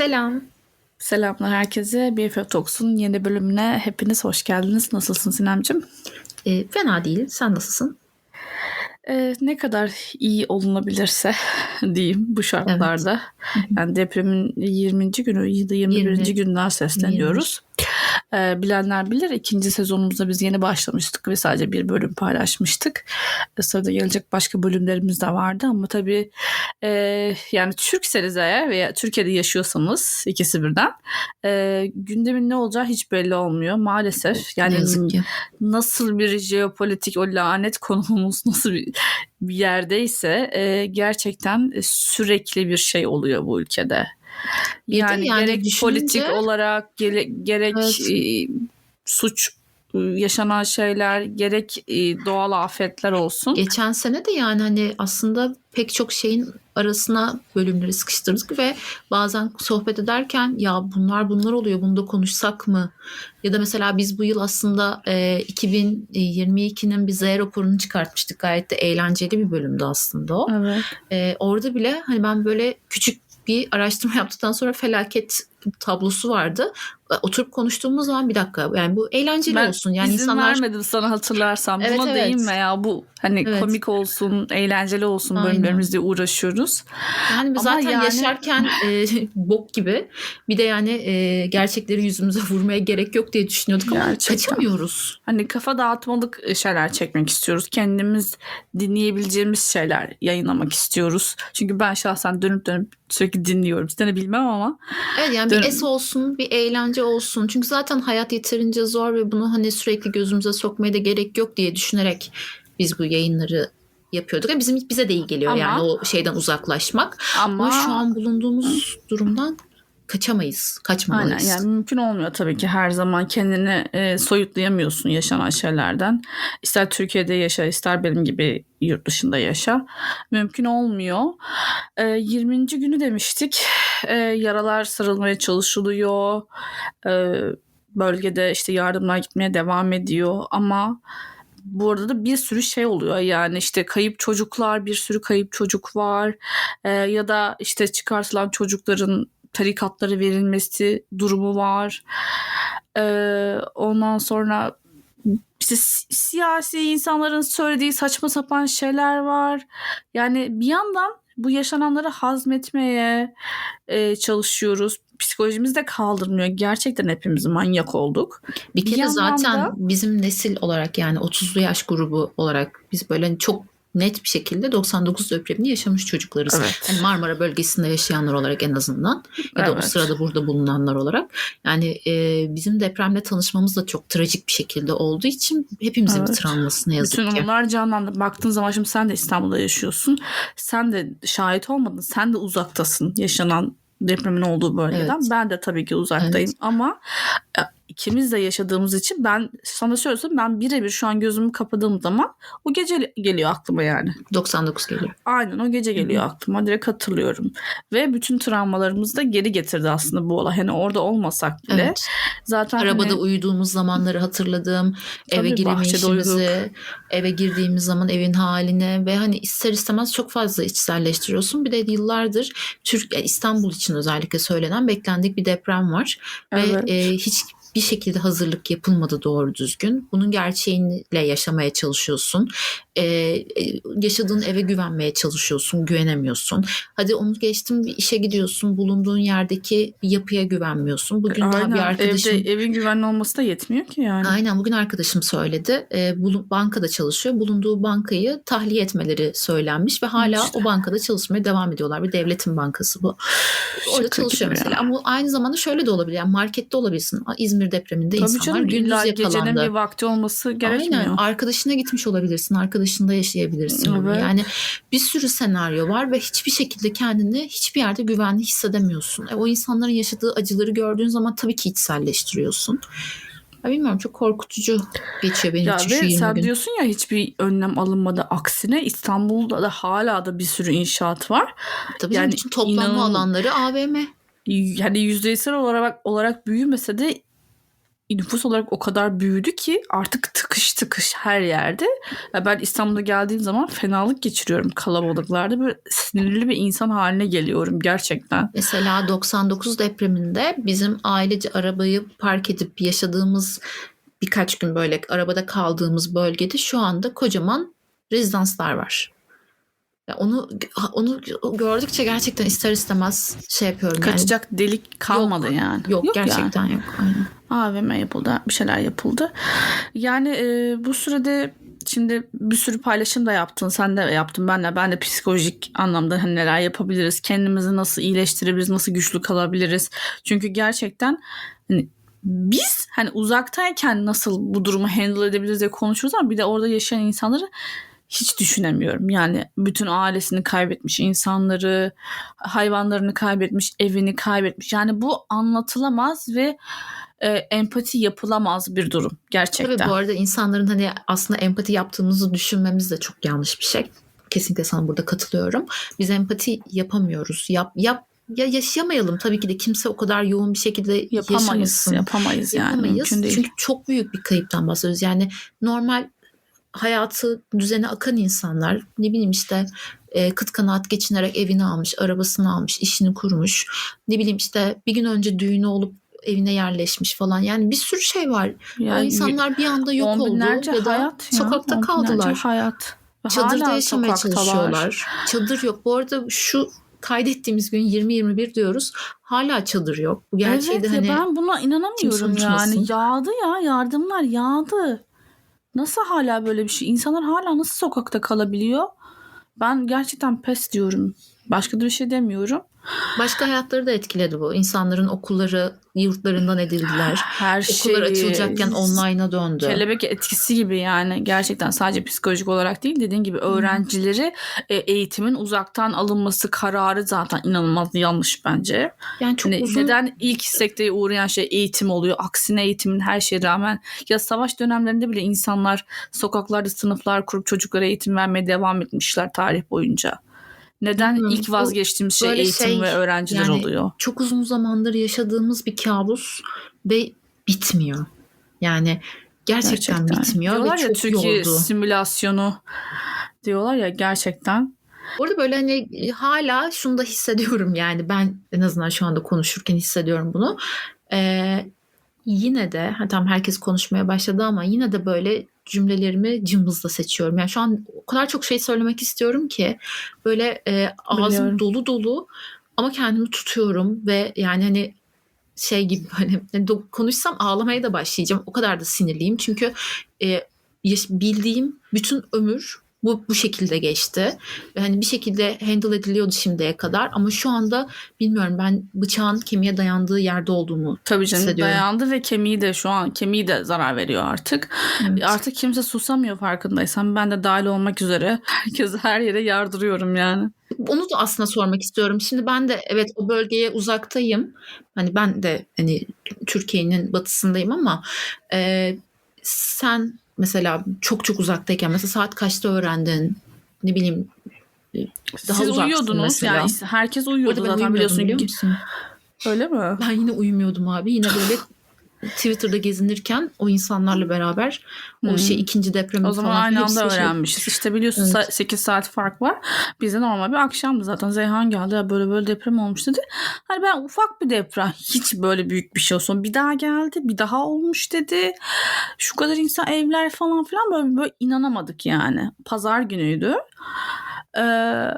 Selam. Selamlar herkese. BFF Talks'un yeni bölümüne hepiniz hoş geldiniz. Nasılsın Sinemcim? Ee, fena değil. Sen nasılsın? Ee, ne kadar iyi olunabilirse diyeyim bu şartlarda. Yani depremin 20. günü ya da 21. 20. günden sesleniyoruz. Ee, bilenler bilir ikinci sezonumuzda biz yeni başlamıştık ve sadece bir bölüm paylaşmıştık. Ee, Sırada gelecek başka bölümlerimiz de vardı ama tabii e, yani Türkseniz eğer veya Türkiye'de yaşıyorsanız ikisi birden e, gündemin ne olacağı hiç belli olmuyor maalesef. Yani nasıl bir jeopolitik o lanet konumumuz nasıl bir, bir yerdeyse e, gerçekten sürekli bir şey oluyor bu ülkede. Yani, yani gerek düşününce- politik olarak gere- gerek Evet. e, suç e, yaşanan şeyler gerek e, doğal afetler olsun. Geçen sene de yani hani aslında pek çok şeyin arasına bölümleri sıkıştırdık ve bazen sohbet ederken ya bunlar bunlar oluyor bunu da konuşsak mı? Ya da mesela biz bu yıl aslında e, 2022'nin bir Z raporunu çıkartmıştık. Gayet de eğlenceli bir bölümdü aslında o. Evet. Ee, orada bile hani ben böyle küçük bir araştırma yaptıktan sonra felaket tablosu vardı. E, Oturup konuştuğumuz zaman bir dakika yani bu eğlenceli Ben olsun. Yani izin insanlar vermedim sana hatırlarsan. Evet, Buna evet. değinme ya bu hani Evet. komik olsun, eğlenceli olsun Aynen. uğraşıyoruz. yani biz Ama zaten yani- yaşarken e, bok gibi bir de yani e, gerçekleri yüzümüze vurmaya gerek yok diye düşünüyorduk ama Gerçekten. kaçamıyoruz. Hani kafa dağıtmalık şeyler çekmek istiyoruz. Kendimiz dinleyebileceğimiz şeyler yayınlamak istiyoruz. Çünkü ben şahsen dönüp dönüp sürekli dinliyorum. Seni bilmem ama. Evet yani Dön- bir es olsun, bir eğlence olsun. Çünkü zaten hayat yeterince zor ve bunu hani sürekli gözümüze sokmaya da gerek yok diye düşünerek biz bu yayınları yapıyorduk. Bizim bize de iyi geliyor Ama- yani o şeyden uzaklaşmak. Ama, Ama şu an bulunduğumuz durumdan kaçamayız, kaçmamalıyız. Aynen yani mümkün olmuyor tabii ki her zaman kendini e, soyutlayamıyorsun yaşanan şeylerden. İster Türkiye'de yaşa ister benim gibi yurt dışında yaşa. Mümkün olmuyor. E, 20. günü demiştik. E, yaralar sarılmaya çalışılıyor. E, bölgede işte yardımlar gitmeye devam ediyor ama bu arada da bir sürü şey oluyor yani işte kayıp çocuklar bir sürü kayıp çocuk var E, ya da işte çıkartılan çocukların tarikatları verilmesi durumu var. Ee, ondan sonra işte si- siyasi insanların söylediği saçma sapan şeyler var. Yani bir yandan bu yaşananları hazmetmeye e, çalışıyoruz. Psikolojimiz de kaldırmıyor. Gerçekten hepimiz manyak olduk. bir bir kere yandan zaten da- bizim nesil olarak yani 30'lu yaş grubu olarak biz böyle çok net bir şekilde 99 depremini yaşamış çocuklarız. Evet. Hani Marmara bölgesinde yaşayanlar olarak en azından ya da o Evet. sırada burada bulunanlar olarak. Yani e, bizim depremle tanışmamız da çok trajik bir şekilde olduğu için hepimizin bir Evet. travması ne yazık Bütün ki. onlar canlandı. Baktığın zaman şimdi sen de İstanbul'da yaşıyorsun. Sen de şahit olmadın. Sen de uzaktasın yaşanan depremin olduğu bölgeden. Evet. Ben de tabii ki uzaktayım ama e, ikimiz de yaşadığımız için ben sana söylesem ben birebir şu an gözümü kapadığım zaman o gece geliyor aklıma yani. 99 geliyor. Aynen o gece geliyor aklıma direkt hatırlıyorum. Ve bütün travmalarımızı da geri getirdi aslında bu olay. Hani orada olmasak bile Evet. zaten Arabada hani, uyuduğumuz zamanları hatırladım. eve Tabii, giremeyişimizi, eve girdiğimiz zaman evin haline ve hani ister istemez çok fazla içselleştiriyorsun. Bir de yıllardır Türk yani İstanbul için özellikle söylenen beklendik bir deprem var Evet. ve e, hiç bir şekilde hazırlık yapılmadı doğru düzgün. Bunun gerçeğiyle yaşamaya çalışıyorsun. Ee, e, yaşadığın eve güvenmeye çalışıyorsun, güvenemiyorsun. Hadi onu geçtim bir işe gidiyorsun, bulunduğun yerdeki bir yapıya güvenmiyorsun. Bugün daha Aynen. bir arkadaşım Evde, evin güvenli olması da yetmiyor ki yani. Aynen bugün arkadaşım söyledi. E, bulu- bankada çalışıyor. Bulunduğu bankayı tahliye etmeleri söylenmiş ve hala İşte. o bankada çalışmaya devam ediyorlar. Bir devletin bankası bu. Orada çalışıyor gibi ya. mesela. Ama aynı zamanda şöyle de olabilir. Yani markette olabilirsin. İzmir depreminde Tabii insanlar canım gündüz illa gecenin yakalandı. bir vakti olması gerekmiyor. Aynen. Arkadaşına gitmiş olabilirsin. Arkadaşında yaşayabilirsin. Evet. Yani bir sürü senaryo var ve hiçbir şekilde kendini hiçbir yerde güvenli hissedemiyorsun. E, o insanların yaşadığı acıları gördüğün zaman tabii ki içselleştiriyorsun. Ya bilmiyorum çok korkutucu geçiyor benim Ya için şu ve 20 sen gün. diyorsun ya hiçbir önlem alınmadı. Aksine İstanbul'da da hala da bir sürü inşaat var. Tabii yani toplanma inan- alanları AVM. Yani yüzeysel olarak olarak büyümese de nüfus olarak o kadar büyüdü ki artık tıkış tıkış her yerde. Ben İstanbul'a geldiğim zaman fenalık geçiriyorum kalabalıklarda. Böyle sinirli bir insan haline geliyorum gerçekten. Mesela 99 depreminde bizim ailece arabayı park edip yaşadığımız birkaç gün böyle arabada kaldığımız bölgede şu anda kocaman rezidanslar var. Ya onu onu gördükçe gerçekten ister istemez şey yapıyorum yani. Kaçacak delik kalmadı yani. Yok, yani. gerçekten yok. Aynen. AVM yapıldı, bir şeyler yapıldı. Yani e, bu sürede şimdi bir sürü paylaşım da yaptın, sen de yaptın, ben de ben de psikolojik anlamda hani neler yapabiliriz, kendimizi nasıl iyileştirebiliriz, nasıl güçlü kalabiliriz. Çünkü gerçekten hani biz hani uzaktayken nasıl bu durumu handle edebiliriz diye konuşuruz ama bir de orada yaşayan insanları hiç düşünemiyorum. Yani bütün ailesini kaybetmiş insanları, hayvanlarını kaybetmiş, evini kaybetmiş. Yani bu anlatılamaz ve e, empati yapılamaz bir durum gerçekten. Tabii bu arada insanların hani aslında empati yaptığımızı düşünmemiz de çok yanlış bir şey. Kesinlikle sana burada katılıyorum. Biz empati yapamıyoruz. Yap, yap ya yaşayamayalım tabii ki de kimse o kadar yoğun bir şekilde yapamayız, yaşamasın. yapamayız yani Yapamayız. mümkün değil. Çünkü çok büyük bir kayıptan bahsediyoruz. Yani normal hayatı düzene akan insanlar ne bileyim işte e, kıt kanaat geçinerek evini almış, arabasını almış, işini kurmuş. Ne bileyim işte bir gün önce düğünü olup evine yerleşmiş falan. Yani bir sürü şey var. Yani o insanlar bir anda yok oldu ya da hayat ya, sokakta kaldılar. hayat. Ve Çadırda yaşamaya çalışıyorlar. Çadır yok. Bu arada şu kaydettiğimiz gün 20-21 diyoruz. Hala çadır yok. Bu gerçeği evet de hani ben buna inanamıyorum yani. Yağdı ya yardımlar yağdı. Nasıl hala böyle bir şey? İnsanlar hala nasıl sokakta kalabiliyor? Ben gerçekten pes diyorum. Başka da bir şey demiyorum. başka hayatları da etkiledi bu. İnsanların okulları yurtlarından edildiler. Her şey Okullar açılacakken online'a döndü. kelebek etkisi gibi yani gerçekten sadece psikolojik olarak değil dediğin gibi öğrencileri e, eğitimin uzaktan alınması kararı zaten inanılmaz yanlış bence. Yani çok Hani uzun Neden ilk sekteye uğrayan şey eğitim oluyor? Aksine eğitimin her şeye rağmen ya savaş dönemlerinde bile insanlar sokaklarda sınıflar kurup çocuklara eğitim vermeye devam etmişler tarih boyunca. Neden Bilmiyorum. ilk vazgeçtiğimiz şey böyle eğitim şey, ve öğrenciler yani oluyor? çok uzun zamandır yaşadığımız bir kabus ve bitmiyor. Yani gerçekten, bitmiyor Diyorlar ve ya çok Türkiye yordu. simülasyonu diyorlar ya gerçekten. Orada böyle hani hala şunu da hissediyorum yani ben en azından şu anda konuşurken hissediyorum bunu. Ee, yine de tamam herkes konuşmaya başladı ama yine de böyle cümlelerimi cımbızla seçiyorum. Yani şu an o kadar çok şey söylemek istiyorum ki böyle e, ağzım Biliyorum. dolu dolu ama kendimi tutuyorum ve yani hani şey gibi hani hani konuşsam ağlamaya da başlayacağım. O kadar da sinirliyim çünkü e, bildiğim bütün ömür bu bu şekilde geçti. Ve hani bir şekilde handle ediliyordu şimdiye kadar ama şu anda bilmiyorum ben bıçağın kemiğe dayandığı yerde olduğumu Tabii canım hissediyorum. dayandı ve kemiği de şu an kemiği de zarar veriyor artık. Evet. Artık kimse susamıyor farkındaysan. Ben de dahil olmak üzere herkese her yere yardırıyorum yani. Onu da aslında sormak istiyorum. Şimdi ben de evet o bölgeye uzaktayım. Hani ben de hani Türkiye'nin batısındayım ama e, sen mesela çok çok uzaktayken mesela saat kaçta öğrendin? Ne bileyim daha Siz uyuyordunuz mesela. yani herkes uyuyordu zaten biliyorsun. biliyor musun? Öyle mi? Ben yine uyumuyordum abi. Yine böyle Twitter'da gezinirken o insanlarla beraber o Hmm. şey ikinci depremi O zaman falan aynı anda şey- öğrenmişiz. İşte biliyorsun Evet. sa- 8 saat fark var. Bizde normal bir akşamdı zaten. Zeyhan geldi ya böyle böyle deprem olmuş dedi. Hani ben ufak bir deprem hiç böyle büyük bir şey olsun. Bir daha geldi bir daha olmuş dedi. Şu kadar insan evler falan filan böyle, böyle inanamadık yani. Pazar günüydü. Ee,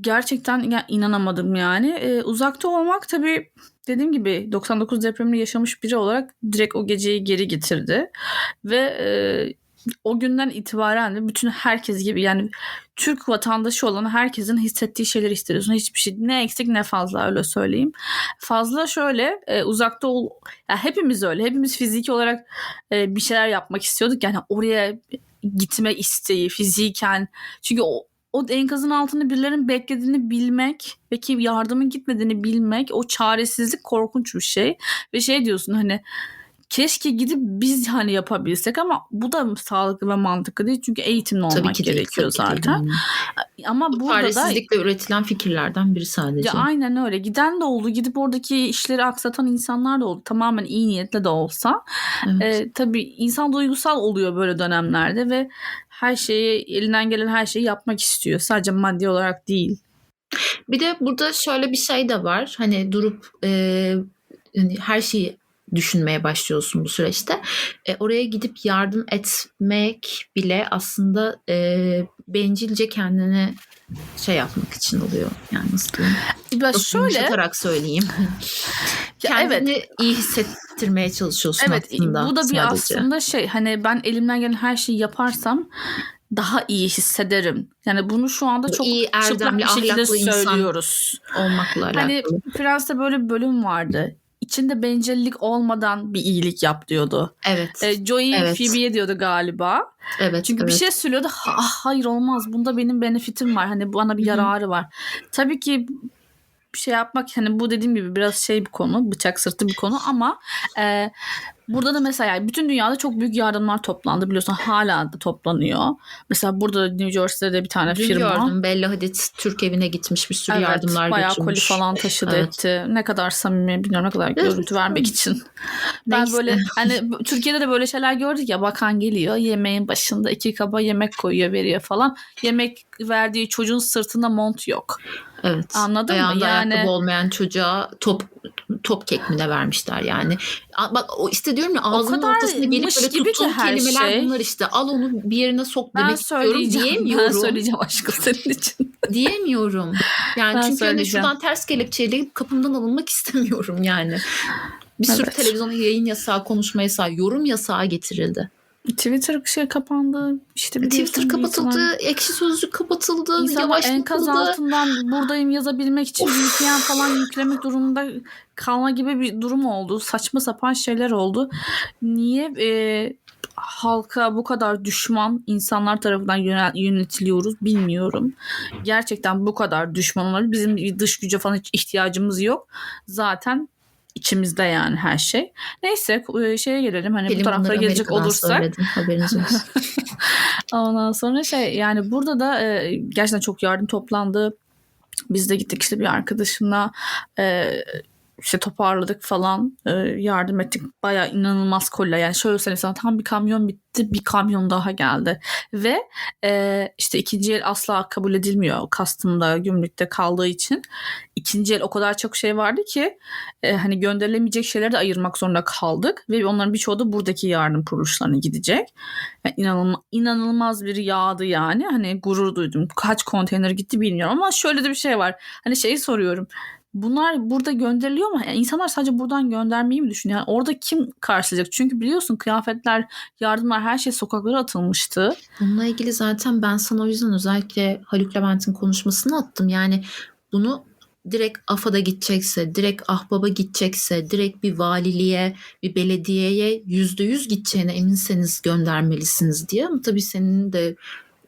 gerçekten ya, inanamadım yani. Ee, uzakta olmak tabii dediğim gibi 99 depremini yaşamış biri olarak direkt o geceyi geri getirdi. Ve e, o günden itibaren de bütün herkes gibi yani Türk vatandaşı olan herkesin hissettiği şeyleri hissediyorsun. Hiçbir şey ne eksik ne fazla öyle söyleyeyim. Fazla şöyle e, uzakta ol ya hepimiz öyle. Hepimiz fiziki olarak e, bir şeyler yapmak istiyorduk. Yani oraya gitme isteği fiziken. Çünkü o o enkazın altında birilerinin beklediğini bilmek ve ki yardımın gitmediğini bilmek o çaresizlik korkunç bir şey ve şey diyorsun hani keşke gidip biz hani yapabilsek ama bu da sağlıklı ve mantıklı değil. Çünkü eğitimli Tabii olmak ki değil, gerekiyor tabii ki değil. zaten. Ama Bu burada da çaresizlikle üretilen fikirlerden biri sadece. ya aynen öyle. Giden de oldu. Gidip oradaki işleri aksatan insanlar da oldu. Tamamen iyi niyetle de olsa. Evet. Ee, tabii insan duygusal oluyor böyle dönemlerde ve her şeyi elinden gelen her şeyi yapmak istiyor. Sadece maddi olarak değil. Bir de burada şöyle bir şey de var. Hani durup e, hani her şeyi düşünmeye başlıyorsun bu süreçte. E, oraya gidip yardım etmek bile aslında e, bencilce kendini şey yapmak için oluyor. Yani nasıl? Ya şöyle yumuşatarak söyleyeyim. Ya Kendini iyi hissettirmeye çalışıyorsun Evet aslında. bu da bir sadece. aslında şey hani ben elimden gelen her şeyi yaparsam daha iyi hissederim. Yani bunu şu anda çok iyi, çıplak erdemli, bir şekilde söylüyoruz. olmakla alakalı. Hani Prens'te böyle bir bölüm vardı. İçinde bencillik olmadan bir iyilik yap diyordu. evet. E, Joey Evet. Phoebe'ye diyordu galiba. evet. Çünkü evet. bir şey söylüyordu. Ha, ah, hayır olmaz. Bunda benim benefitim var. Hani bana bir yararı var. Tabii ki bir şey yapmak hani bu dediğim gibi biraz şey bir konu. Bıçak sırtı bir konu ama e, burada da mesela bütün dünyada çok büyük yardımlar toplandı biliyorsun. Hala da toplanıyor. Mesela burada da New Jersey'de de bir tane Dün firma. gördüm Bella Hadid Türk evine gitmiş bir sürü Evet, yardımlar bayağı götürmüş. koli falan taşıdı Evet. etti. Ne kadar samimi bilmiyorum ne kadar görüntü vermek için. Ben Neyse. böyle hani Türkiye'de de böyle şeyler gördük ya bakan geliyor yemeğin başında iki kaba yemek koyuyor veriyor falan. Yemek verdiği çocuğun sırtında mont yok. Evet. Anladın mı? Ayağında Yani- ayakkabı olmayan çocuğa top top kek mi ne vermişler yani. Bak o işte diyorum ya ağzının ortasına gelip böyle her kelimeler şey. bunlar işte. Al onu bir yerine sok Ben demek istiyorum söyleyeceğim. Ben diyemiyorum. söyleyeceğim aşkım senin için. Diyemiyorum. Yani Ben çünkü hani şuradan ters kelepçeyle kapımdan alınmak istemiyorum yani. Bir sürü Evet. televizyona yayın yasağı, konuşma yasağı, yorum yasağı getirildi. Twitter şey kapandı. İşte Twitter kapatıldı, insanlar- ekşi sözlük kapatıldı, İnsanlar enkaz yavaşlatıldı. altından buradayım yazabilmek için VPN falan yüklemek durumunda kalma gibi bir durum oldu. Saçma sapan şeyler oldu. Niye e, halka bu kadar düşman insanlar tarafından yönetiliyoruz bilmiyorum. Gerçekten bu kadar düşman olabilir. Bizim dış güce falan hiç ihtiyacımız yok. Zaten içimizde yani her şey. Neyse e, şeye gelelim hani bu Pelin taraflara gelecek Amerika'dan olursak. söyledi, Haberiniz olsun. Ondan sonra şey yani burada da e, gerçekten çok yardım toplandı. Biz de gittik işte bir arkadaşımla e, işte toparladık falan e, yardım ettik. Baya inanılmaz kolla yani şöyle söyleyeyim sana tam bir kamyon bitti bir kamyon daha geldi. Ve e, işte ikinci el asla kabul edilmiyor kastımda gümrükte kaldığı için. ikinci el o kadar çok şey vardı ki e, hani gönderilemeyecek şeyleri de ayırmak zorunda kaldık. Ve onların birçoğu da buradaki yardım kuruluşlarına gidecek. Yani inanılmaz, inanılmaz bir yağdı yani. Hani gurur duydum. Kaç konteyner gitti bilmiyorum ama şöyle de bir şey var. Hani şeyi soruyorum. Bunlar burada gönderiliyor mu? Yani insanlar sadece buradan göndermeyi mi düşünüyor? Yani orada kim karşılayacak? Çünkü biliyorsun kıyafetler, yardımlar her şey sokaklara atılmıştı. Bununla ilgili zaten ben sana o yüzden özellikle Haluk Levent'in konuşmasını attım. Yani bunu direkt AFAD'a gidecekse, direkt Ahbap'a gidecekse, direkt bir valiliğe, bir belediyeye yüzde yüz gideceğine eminseniz göndermelisiniz diye. Ama tabii senin de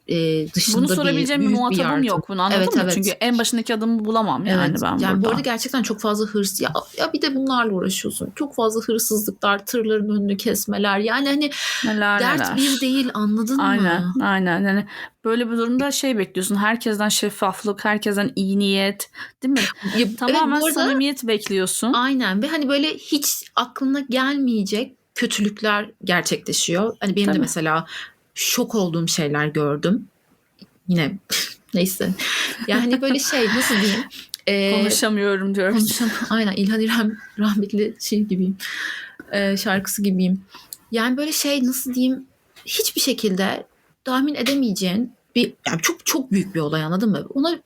e, dışında Bunu sorabileceğim bir, büyük muhatabım yardım. yok. Bunu anladın Evet, mı? evet. Çünkü en başındaki adımı bulamam yani Evet. ben yani burada. bu arada gerçekten çok fazla hırs ya, ya bir de bunlarla uğraşıyorsun. Çok fazla hırsızlıklar, tırların önünü kesmeler. Yani hani neler dert neler. bir değil anladın Aynen, mı? aynen. Yani böyle bir durumda şey bekliyorsun. Herkesten şeffaflık, herkesten iyi niyet, değil mi? Ya, evet, Tamamen arada- samimiyet bekliyorsun. Aynen ve hani böyle hiç aklına gelmeyecek kötülükler gerçekleşiyor. Hani benim de Tabii. mesela şok olduğum şeyler gördüm. Yine neyse. Yani böyle şey nasıl diyeyim? Ee, Konuşamıyorum diyorum. konuşam aynen İlhan İrem rahmetli şey gibiyim. Ee, şarkısı gibiyim. Yani böyle şey nasıl diyeyim? Hiçbir şekilde tahmin edemeyeceğin bir yani çok çok büyük bir olay anladın mı? Ona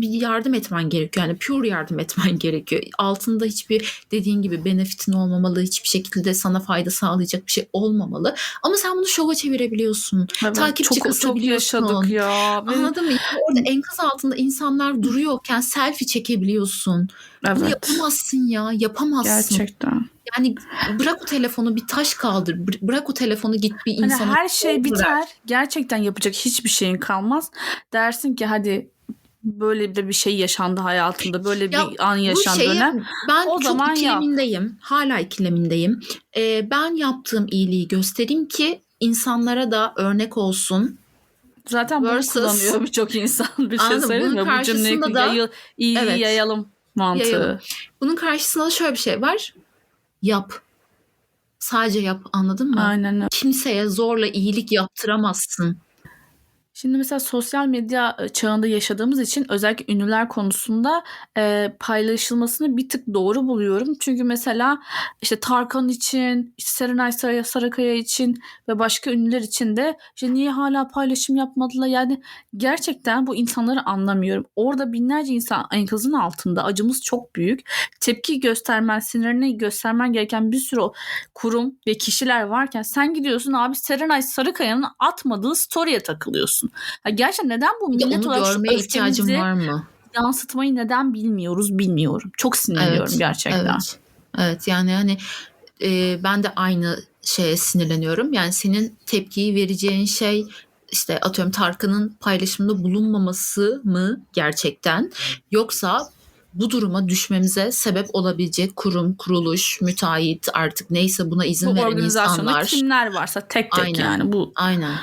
bir yardım etmen gerekiyor. Yani pure yardım etmen gerekiyor. Altında hiçbir dediğin gibi benefitin olmamalı. Hiçbir şekilde sana fayda sağlayacak bir şey olmamalı. Ama sen bunu şova çevirebiliyorsun. Evet, takipçi çok, çok yaşadık ya. Anladın mı? Yani orada enkaz altında insanlar duruyorken selfie çekebiliyorsun. Bunu evet. yapamazsın ya. Yapamazsın. Gerçekten. Yani bırak o telefonu bir taş kaldır. bı- Bırak o telefonu git bir Hani insana. her şey bırak. biter. Gerçekten yapacak hiçbir şeyin kalmaz. Dersin ki hadi böyle de bir şey yaşandı hayatında. Böyle Ya bir an yaşandı dönem. ben O çok zaman yap. ikilemindeyim. Hala ikilemindeyim. Ee, ben yaptığım iyiliği göstereyim ki insanlara da örnek olsun. Zaten bunu Versus- kullanıyor birçok insan. Bir şey söyleyeyim mi? Bu cümleyi da- yayıl, iyiliği Evet. yayalım mantığı. Yayalım. Bunun karşısında da şöyle bir şey var. Yap. Sadece yap anladın mı? Aynen öyle. Kimseye zorla iyilik yaptıramazsın. Şimdi mesela sosyal medya çağında yaşadığımız için özellikle ünlüler konusunda e, paylaşılmasını bir tık doğru buluyorum. Çünkü mesela işte Tarkan için, işte Serenay Sar- Sarıkaya için ve başka ünlüler için de işte niye hala paylaşım yapmadılar? Yani gerçekten bu insanları anlamıyorum. Orada binlerce insan enkazın altında acımız çok büyük. Tepki göstermen, sinirini göstermen gereken bir sürü kurum ve kişiler varken sen gidiyorsun abi Serenay Sarıkaya'nın atmadığı story'e takılıyorsun. Ha, gerçekten neden bu millet olarak şu görmeye ihtiyacım öfkemizi var mı? yansıtmayı neden bilmiyoruz bilmiyorum. Çok sinirleniyorum Evet, gerçekten. Evet. Evet yani hani e, ben de aynı şeye sinirleniyorum. Yani senin tepkiyi vereceğin şey işte atıyorum Tarkan'ın paylaşımda bulunmaması mı gerçekten yoksa bu duruma düşmemize sebep olabilecek kurum, kuruluş, müteahhit artık neyse buna izin Bu veren organizasyonda insanlar. kimler varsa tek tek Aynen. yani bu Aynen.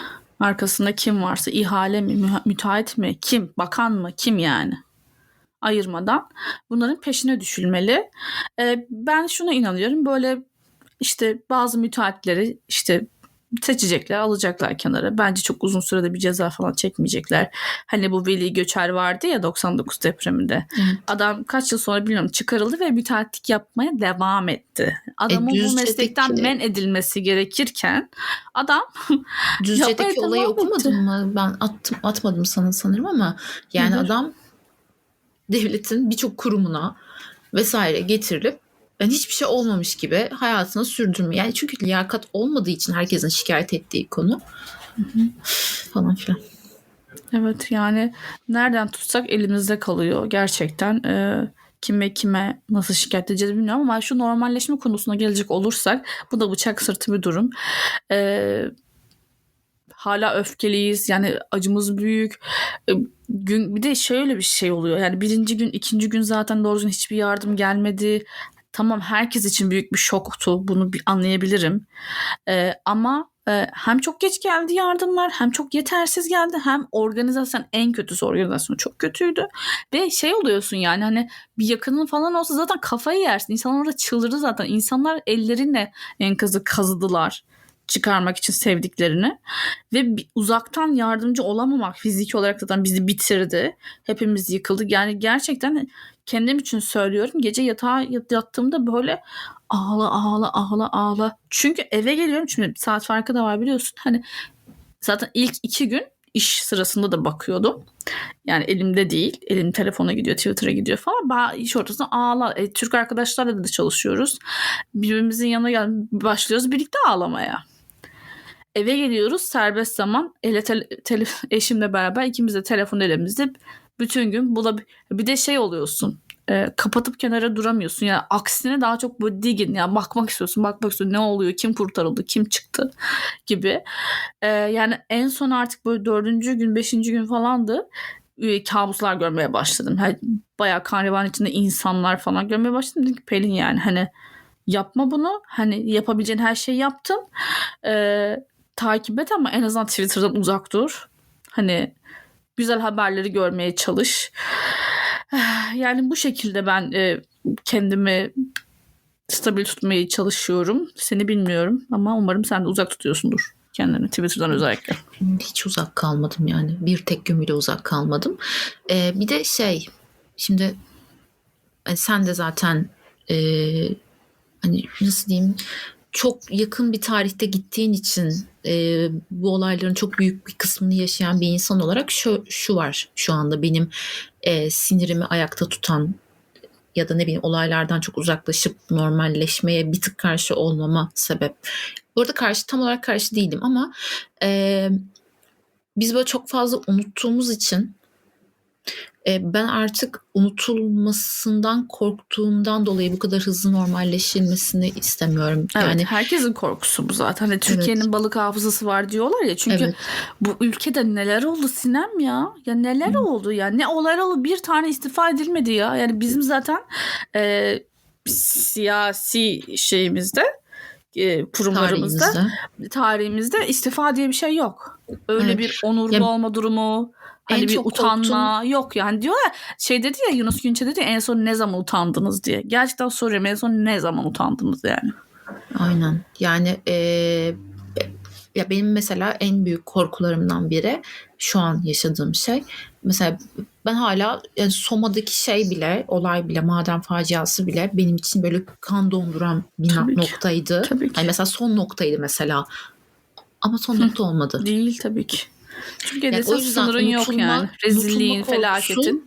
Arkasında kim varsa ihale mi müteahhit mi kim bakan mı kim yani ayırmadan bunların peşine düşülmeli. Ee, ben şuna inanıyorum böyle işte bazı müteahhitleri işte seçecekler alacaklar kenara. Bence çok uzun sürede bir ceza falan çekmeyecekler. Hani bu Veli Göçer vardı ya 99 depreminde. Evet. Adam kaç yıl sonra bilmiyorum çıkarıldı ve müteahhitlik yapmaya devam etti. Adamın bu Düzce'deki- meslekten men edilmesi gerekirken adam Düzce'deki olayı okumadın mı? Ben attım, atmadım sana sanırım ama yani Nedir? adam devletin birçok kurumuna vesaire getirilip yani hiçbir şey olmamış gibi hayatını sürdürmüyor. Yani çünkü liyakat olmadığı için herkesin şikayet ettiği konu falan filan. Evet yani nereden tutsak elimizde kalıyor gerçekten. Ee, kime kime nasıl şikayet edeceğiz bilmiyorum ama şu normalleşme konusuna gelecek olursak bu da bıçak sırtı bir durum. Ee, hala öfkeliyiz yani acımız büyük. Ee, gün bir de şöyle bir şey oluyor yani birinci gün ikinci gün zaten doğru düzgün hiçbir yardım gelmedi. Tamam herkes için büyük bir şoktu bunu bir anlayabilirim. Ee, ama e, hem çok geç geldi yardımlar hem çok yetersiz geldi hem organizasyon en kötüsü organizasyon çok kötüydü. Ve şey oluyorsun yani hani bir yakının falan olsa zaten kafayı yersin. İnsanlar orada çıldırdı zaten. İnsanlar ellerinle enkazı kazıdılar çıkarmak için sevdiklerini ve uzaktan yardımcı olamamak fiziki olarak zaten bizi bitirdi. Hepimiz yıkıldık. Yani gerçekten kendim için söylüyorum. Gece yatağa yat- yattığımda böyle ağla ağla ağla ağla. Çünkü eve geliyorum. Şimdi saat farkı da var biliyorsun. Hani zaten ilk iki gün iş sırasında da bakıyordum. Yani elimde değil. Elim telefona gidiyor, Twitter'a gidiyor falan. Ba iş ortasında ağla. E, Türk arkadaşlarla da çalışıyoruz. Birbirimizin yanına gel başlıyoruz birlikte ağlamaya. Eve geliyoruz serbest zaman. Ele tele- tele- eşimle beraber ikimiz de telefon elimizde. Bütün gün bulab bir de şey oluyorsun. e, kapatıp kenara duramıyorsun. Yani aksine daha çok böyle digin. Yani bakmak istiyorsun, bakmak istiyorsun. Ne oluyor, kim kurtarıldı, kim çıktı gibi. E, yani en son artık böyle dördüncü gün, beşinci gün falandı. E, kabuslar görmeye başladım. Yani bayağı karnevan içinde insanlar falan görmeye başladım. Dedim ki Pelin yani hani yapma bunu. Hani yapabileceğin her şeyi yaptın. E, takip et ama en azından Twitter'dan uzak dur. Hani güzel haberleri görmeye çalış. Yani bu şekilde ben e, kendimi stabil tutmaya çalışıyorum. Seni bilmiyorum ama umarım sen de uzak tutuyorsundur kendini Twitter'dan özellikle. Hiç uzak kalmadım yani. Bir tek gün bile uzak kalmadım. Ee, bir de şey şimdi hani sen de zaten e, hani nasıl diyeyim çok yakın bir tarihte gittiğin için e, bu olayların çok büyük bir kısmını yaşayan bir insan olarak şu, şu var şu anda benim e, sinirimi ayakta tutan ya da ne bileyim olaylardan çok uzaklaşıp normalleşmeye bir tık karşı olmama sebep. Bu arada karşı tam olarak karşı değilim ama e, biz böyle çok fazla unuttuğumuz için ben artık unutulmasından korktuğumdan dolayı bu kadar hızlı normalleşilmesini istemiyorum. Evet, Yani herkesin korkusu bu zaten. Hani Türkiye'nin balık hafızası var diyorlar ya. Çünkü Evet. bu ülkede neler oldu Sinem ya? Ya neler oldu ya? Ne olaylar oldu? Bir tane istifa edilmedi ya. Yani bizim zaten e, siyasi şeyimizde e, kurumlarımızda tarihimizde. tarihimizde istifa diye bir şey yok. Öyle Evet. bir onurlu Ya- olma durumu, hani En bir utanma yok yani diyor ya şey dedi ya Yunus Günçe dedi ya, en son ne zaman utandınız diye. Gerçekten soruyorum en son ne zaman utandınız yani. Aynen. Yani e, ya benim mesela en büyük korkularımdan biri şu an yaşadığım şey. Mesela ben hala yani Soma'daki şey bile, olay bile, maden faciası bile benim için böyle kan donduran bir Tabii ki. noktaydı. Tabii ki. Hani mesela son noktaydı mesela. Ama son nokta olmadı. Değil tabii ki. Türkiye'de Yani o yüzden sınırın yok yani. Rezilliğin, felaketin.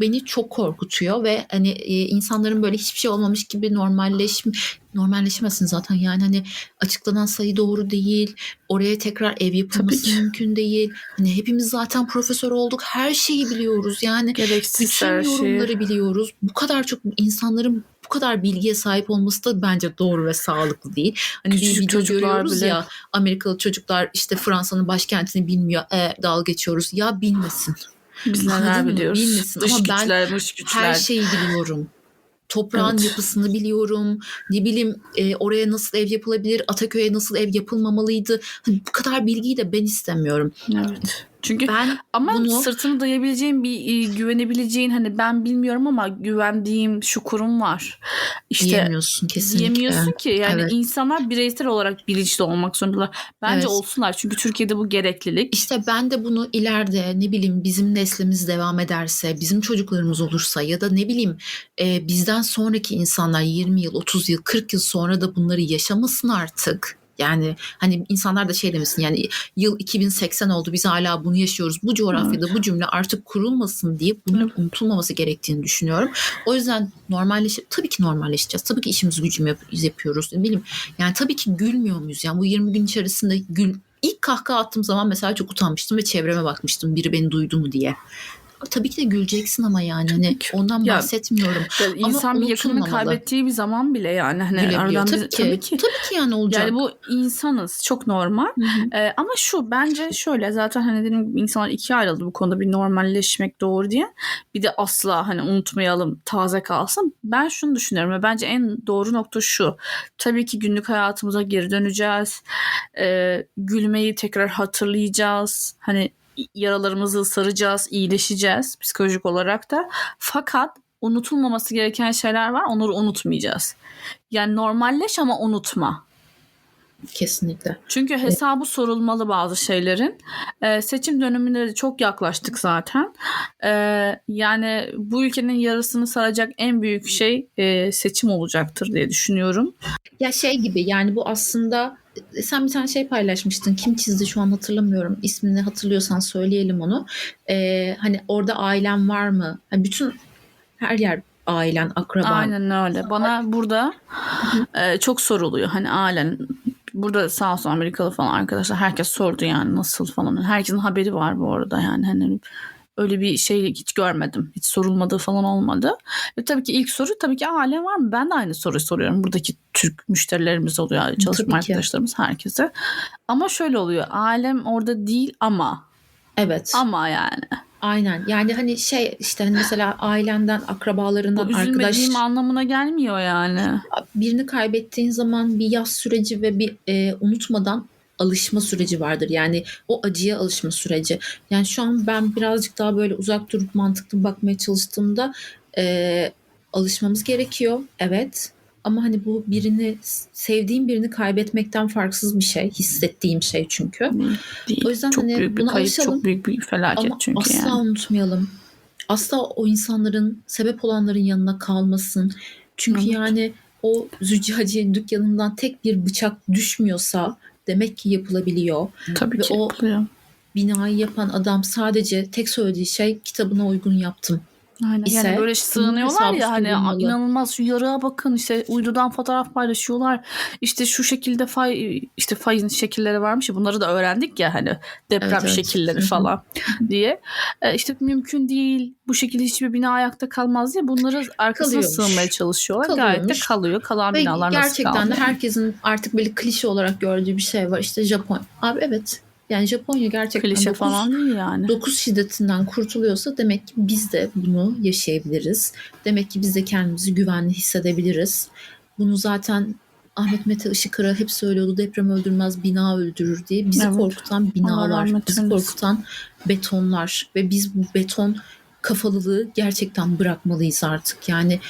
beni çok korkutuyor ve hani e, insanların böyle hiçbir şey olmamış gibi normalleşme normalleşmesin zaten yani hani açıklanan sayı doğru değil oraya tekrar ev yapılması mümkün değil hani hepimiz zaten profesör olduk her şeyi biliyoruz yani Gereksiz bütün şey. yorumları biliyoruz bu kadar çok insanların kadar bilgiye sahip olması da bence doğru ve sağlıklı değil. Hani bir Küçücük video çocuklar görüyoruz bile. ya Amerikalı çocuklar işte Fransa'nın başkentini bilmiyor e, dalga geçiyoruz ya bilmesin. Biz neler biliyoruz. Bilmesin Dış ama ben güçler, dış güçler. Her şeyi biliyorum. Toprağın Evet. yapısını biliyorum. Ne bileyim e, oraya nasıl ev yapılabilir, Ataköy'e nasıl ev yapılmamalıydı. Hani bu kadar bilgiyi de ben istemiyorum. Evet. Çünkü Ben ama bunu sırtını dayabileceğin bir e, güvenebileceğin hani ben bilmiyorum ama güvendiğim şu kurum var. İşte diyemiyorsun kesinlikle. diyemiyorsun ki yani Evet. insanlar bireysel olarak bilinçli olmak zorundalar. Bence Evet. olsunlar çünkü Türkiye'de bu gereklilik. İşte ben de bunu ileride ne bileyim bizim neslimiz devam ederse, bizim çocuklarımız olursa ya da ne bileyim e, bizden sonraki insanlar 20 yıl, 30 yıl, 40 yıl sonra da bunları yaşamasın artık. Yani hani insanlar da şey demesin yani yıl 2080 oldu biz hala bunu yaşıyoruz. Bu coğrafyada bu cümle artık kurulmasın diye bunun unutulmaması gerektiğini düşünüyorum. O yüzden normalleş tabii ki normalleşeceğiz. Tabii ki işimizi gücümü yap- yapıyoruz. Ne bileyim yani tabii ki gülmüyor muyuz? Yani bu 20 gün içerisinde gül İlk kahkaha attığım zaman mesela çok utanmıştım ve çevreme bakmıştım biri beni duydu mu diye. Tabii ki de güleceksin ama yani hani ondan Ya, bahsetmiyorum. Yani Ama insan bir yakınını unutulmamalı. kaybettiği bir zaman bile yani hani Gülebiliyor. aradan Tabii bir- ki. tabii ki. Yani olacak. Yani bu insanız çok normal. Hı hı. Ee, ama şu bence şöyle zaten hani gibi insanlar ikiye ayrıldı bu konuda bir normalleşmek doğru diye. Bir de asla hani unutmayalım taze kalsın. Ben şunu düşünüyorum ve bence en doğru nokta şu. Tabii ki günlük hayatımıza geri döneceğiz. Ee, gülmeyi tekrar hatırlayacağız. Hani yaralarımızı saracağız, iyileşeceğiz psikolojik olarak da. Fakat unutulmaması gereken şeyler var. Onları unutmayacağız. Yani normalleş ama unutma. Kesinlikle. Çünkü hesabı sorulmalı bazı şeylerin. Ee, seçim döneminde de çok yaklaştık zaten. Ee, yani bu ülkenin yarısını saracak en büyük şey e, seçim olacaktır diye düşünüyorum. Ya şey gibi yani bu aslında sen bir tane şey paylaşmıştın. Kim çizdi şu an hatırlamıyorum. İsmini hatırlıyorsan söyleyelim onu. Ee, hani orada ailen var mı? Hani bütün her yer ailen, akraban. Aynen öyle. Bana burada e, çok soruluyor. Hani ailen burada sağ olsun Amerikalı falan arkadaşlar herkes sordu yani nasıl falan. Herkesin haberi var bu arada yani hani öyle bir şey hiç görmedim. Hiç sorulmadığı falan olmadı. Ve tabii ki ilk soru tabii ki aile var mı? Ben de aynı soruyu soruyorum. Buradaki Türk müşterilerimiz oluyor. Çalışma Tabii ki. arkadaşlarımız herkese. Ama şöyle oluyor. Ailem orada değil ama. Evet. Ama yani. Aynen. Yani hani şey işte hani mesela ailenden, Bu akrabalarından, arkadaş üzülmediğim anlamına gelmiyor yani. birini kaybettiğin zaman bir yaz süreci ve bir e, unutmadan alışma süreci vardır. Yani o acıya alışma süreci. Yani şu an ben birazcık daha böyle uzak durup mantıklı bakmaya çalıştığımda e, alışmamız gerekiyor. Evet. Ama hani bu birini sevdiğim birini kaybetmekten farksız bir şey. Hissettiğim şey çünkü. Değil. O yüzden çok hani büyük bir buna kayıp, alışalım. çok büyük bir felaket Ama çünkü asla yani. unutmayalım. Asla o insanların sebep olanların yanına kalmasın. Çünkü Evet. yani o züccaciye dükkanından tek bir bıçak düşmüyorsa demek ki yapılabiliyor. Tabii Ve ki o- yapılıyor. Binayı yapan adam sadece tek söylediği şey kitabına uygun yaptım. Aynen. ise yani böyle sığınıyorlar ya hani sorulmalı. inanılmaz şu yarığa bakın işte uydudan fotoğraf paylaşıyorlar. İşte şu şekilde fay işte fayın şekilleri varmış ya bunları da öğrendik ya hani deprem Evet, evet. şekilleri falan diye. E, işte mümkün değil bu şekilde hiçbir bina ayakta kalmaz diye bunları arkasına Kalıyormuş. sığınmaya çalışıyorlar. Gayet de Kalıyormuş. kalıyor. Kalan Ve binalar nasıl gerçekten de herkesin artık böyle klişe olarak gördüğü bir şey var. İşte Japon. Abi evet. Yani Japonya gerçekten Klişe 9, falan değil yani. 9 şiddetinden kurtuluyorsa demek ki biz de bunu yaşayabiliriz. Demek ki biz de kendimizi güvenli hissedebiliriz. Bunu zaten Ahmet Mete Işıkara hep söylüyordu deprem öldürmez bina öldürür diye. Bizi Evet. korkutan Allah binalar, rahmet bizi korkutan betonlar ve biz bu beton kafalılığı gerçekten bırakmalıyız artık. Yani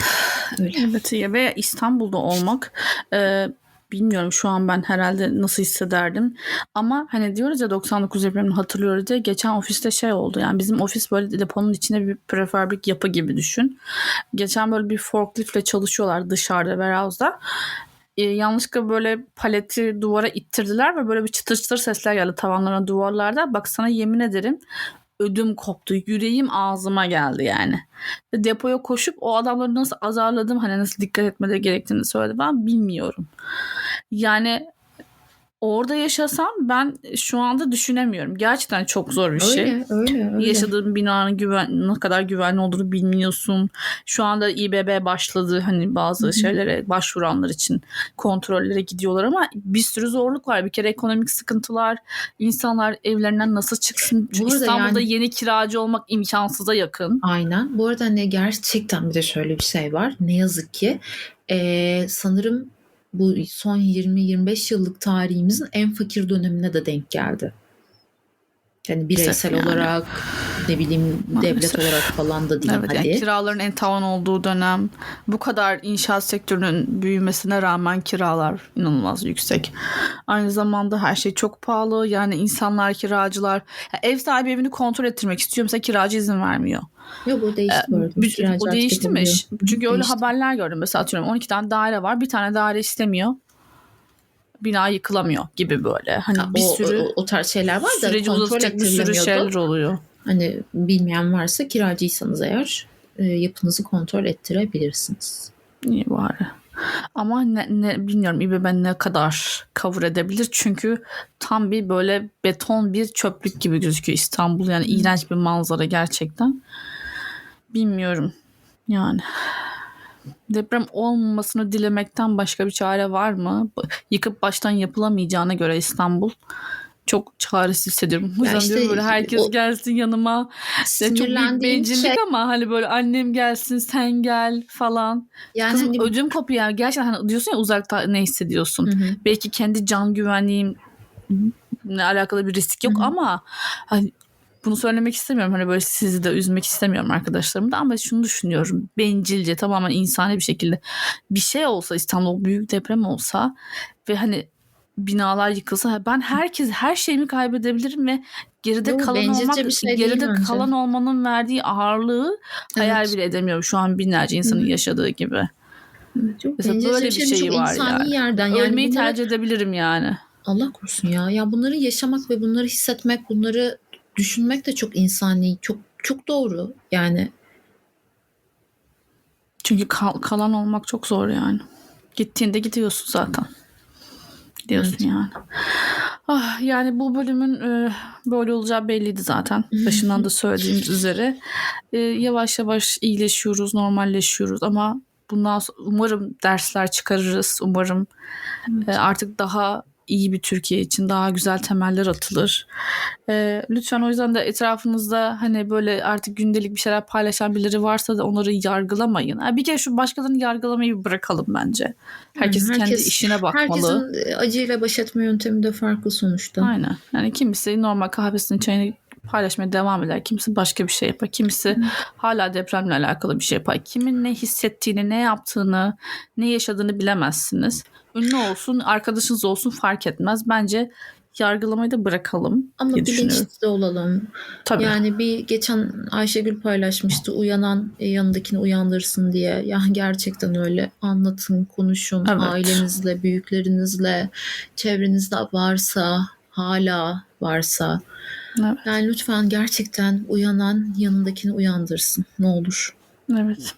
öyle. Evet ya ve İstanbul'da olmak e, bilmiyorum şu an ben herhalde nasıl hissederdim. Ama hani diyoruz ya 99 depremini hatırlıyoruz diye geçen ofiste şey oldu. Yani bizim ofis böyle deponun içinde bir prefabrik yapı gibi düşün. Geçen böyle bir forkliftle çalışıyorlar dışarıda warehouse'da. E, yanlışlıkla böyle paleti duvara ittirdiler ve böyle bir çıtır çıtır sesler geldi tavanlarına duvarlarda. Bak sana yemin ederim ödüm koptu. Yüreğim ağzıma geldi yani. Ve depoya koşup o adamları nasıl azarladım hani nasıl dikkat etmeleri gerektiğini söyledi ben bilmiyorum. Yani orada yaşasam ben şu anda düşünemiyorum. Gerçekten çok zor bir şey. Öyle, öyle, öyle. Yaşadığın binanın güven, ne kadar güvenli olduğunu bilmiyorsun. Şu anda İBB başladı hani bazı Hı hı. şeylere başvuranlar için kontrollere gidiyorlar ama bir sürü zorluk var. Bir kere ekonomik sıkıntılar, insanlar evlerinden nasıl çıksın? Çünkü İstanbul'da yani- yeni kiracı olmak imkansıza yakın. Aynen. Bu arada ne gerçekten bir de şöyle bir şey var. Ne yazık ki eee, sanırım bu son 20-25 yıllık tarihimizin en fakir dönemine de denk geldi. Yani bireysel yani. olarak ne bileyim devlet Maalesef. olarak falan da değil Evet, hadi. yani kiraların en tavan olduğu dönem. Bu kadar inşaat sektörünün büyümesine rağmen kiralar inanılmaz yüksek. Aynı zamanda her şey çok pahalı. Yani insanlar, kiracılar ya ev sahibi evini kontrol ettirmek istiyor. Mesela kiracı izin vermiyor. Yok bu değişti bu arada. Bir- Kiracı bu değişti mi? Çünkü öyle Değişti. haberler gördüm. Mesela atıyorum 12 tane daire var. Bir tane daire istemiyor. Bina yıkılamıyor gibi böyle. Hani Ha, bir o, sürü o, o tarz şeyler var da süreci kontrol uzatacak bir sürü şeyler oluyor. Hani bilmeyen varsa kiracıysanız eğer e, yapınızı kontrol ettirebilirsiniz. İyi bari. Ama ne, ne bilmiyorum İBB ne kadar cover edebilir çünkü tam bir böyle beton bir çöplük gibi gözüküyor İstanbul yani iğrenç bir manzara gerçekten. Bilmiyorum yani. Deprem olmamasını dilemekten başka bir çare var mı? Yıkıp baştan yapılamayacağına göre İstanbul çok çaresiz hissediyorum. O yüzden işte diyorum böyle herkes o- gelsin yanıma. Ya çok büyük bencillik şey ama hani böyle annem gelsin sen gel falan. yani Kızım hani- ödüm kopuyor yani. Gerçekten hani diyorsun ya uzakta ne hissediyorsun. Hı. Belki kendi can güvenliğimle alakalı bir risk yok Hı hı. ama hani bunu söylemek istemiyorum. Hani böyle sizi de üzmek istemiyorum arkadaşlarımı da ama şunu düşünüyorum. Bencilce tamamen insani bir şekilde bir şey olsa İstanbul büyük deprem olsa ve hani binalar yıkılsa ben herkes her şeyimi kaybedebilirim ve geride Yok, kalan olmak bir şey geride kalan olmanın verdiği ağırlığı hayal Evet. bile edemiyorum şu an binlerce insanın Hı. yaşadığı gibi. Çok Mesela böyle bir şey, çok var insani yani. yerden. Yani Ölmeyi bunları- tercih edebilirim yani. Allah korusun ya. Ya bunları yaşamak ve bunları hissetmek, bunları düşünmek de çok insani, çok çok doğru. Yani Çünkü kal- kalan olmak çok zor yani. Gittiğinde gidiyorsun zaten. Gidiyorsun Evet. yani. Ah, yani bu bölümün e, böyle olacağı belliydi zaten. Başından da söylediğimiz üzere. E, yavaş yavaş iyileşiyoruz, normalleşiyoruz ama bundan sonra umarım dersler çıkarırız. Umarım e, artık daha iyi bir Türkiye için daha güzel temeller atılır. E, lütfen o yüzden de etrafınızda hani böyle artık gündelik bir şeyler paylaşan birileri varsa da onları yargılamayın. Ha, bir kere şu başkalarını yargılamayı bırakalım bence. Herkes, kendi herkes- işine bakmalı. herkesin acıyla baş etme yöntemi de farklı sonuçta. Aynen. Yani kimisi normal kahvesinin çayını paylaşmaya devam eder. Kimisi başka bir şey yapar. Kimisi hala depremle alakalı bir şey yapar. Kimin ne hissettiğini, ne yaptığını, ne yaşadığını bilemezsiniz. Ünlü olsun, arkadaşınız olsun fark etmez. Bence yargılamayı da bırakalım Ama bilinçli olalım. Tabii. Yani bir geçen Ayşegül paylaşmıştı uyanan e, yanındakini uyandırsın diye. Ya gerçekten öyle anlatın, konuşun Evet. ailenizle, büyüklerinizle, çevrenizde varsa, hala varsa Evet. Yani lütfen gerçekten uyanan yanındakini uyandırsın. Ne olur. Evet.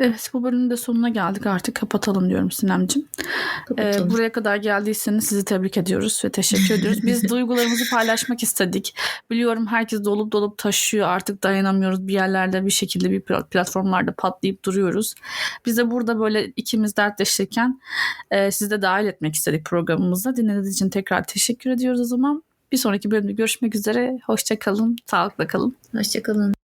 Evet bu bölümün de sonuna geldik artık kapatalım diyorum Sinemcim. Ee, Kapatalım. buraya kadar geldiyseniz sizi tebrik ediyoruz ve teşekkür ediyoruz. Biz duygularımızı paylaşmak istedik. Biliyorum herkes dolup dolup taşıyor artık dayanamıyoruz bir yerlerde bir şekilde bir pl- platformlarda patlayıp duruyoruz. Biz de burada böyle ikimiz dertleşirken e, sizi de dahil etmek istedik programımıza. Dinlediğiniz için tekrar teşekkür ediyoruz o zaman. Bir sonraki bölümde görüşmek üzere. Hoşça kalın, sağlıkla kalın. Hoşçakalın.